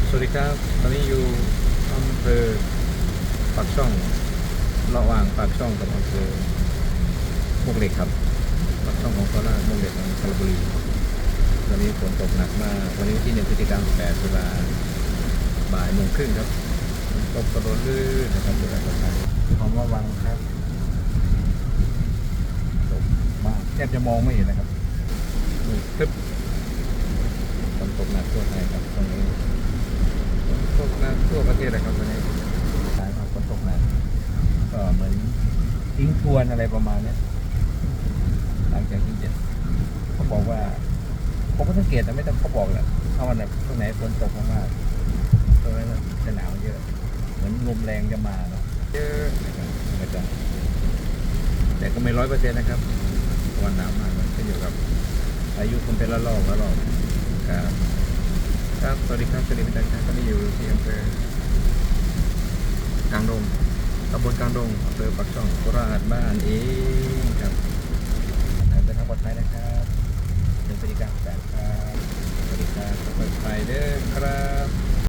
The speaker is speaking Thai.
บ สวัสดีครับ ตอนนี้อยู่อำเภอปากช่อง ระหว่างปากช่องกับอำเภอมุกเหล็กครับ ปากช่องของโคราชมุกเหล็กของสระบุรี ตอนนี้ฝนตกหนักมาก วันนี้วันที่หนึ่งพฤศจิกายนแปดตุลาบ่ายโมงครึ่งครับฝนตกกระโดดลื่นนะครับดูแลปลอดภัยขอระวังครับตกมากแทบจะมองไม่เห็นนะครับมืดตึ๊บ ฝนตกหนักทั่วไทยครับตรงนี้ฝนตกหนั กทั่วประเทศเลยครับวันนี้สายของฝนตกหนักก็เหมือนทิ้งทวนอะไรประมาณเนี้ยหลังจากที่เจ็ดเขาบอกว่าผมก็สังเกตนะไม่ต้องเขาบอกแหละถ้าวันไหนตรงไหนฝนตกมากๆตรงนั้นจะหนาวเยอะ เหมือนลมแรงจะมาเนาะเยอะนะครับก็จะแต่ก็ไม่ร้อยเปอร์เซ็นต์นะครับวันหนาวมากมันขึ้นอยู่กับ อายุคนเป็นละลอกละลอกครับครับสวัสดีครับสวัสดีเป็นทางการตอนนี้อยู่ที่อำเภอกลางดงตำบลกลางดงอำเภอปักช่องโคราชบ้านเองครับเดินทางปลอดภัยนะครับเดินพฤติการแปดครับสวัสดีครับปลอดภัยเด้อครับ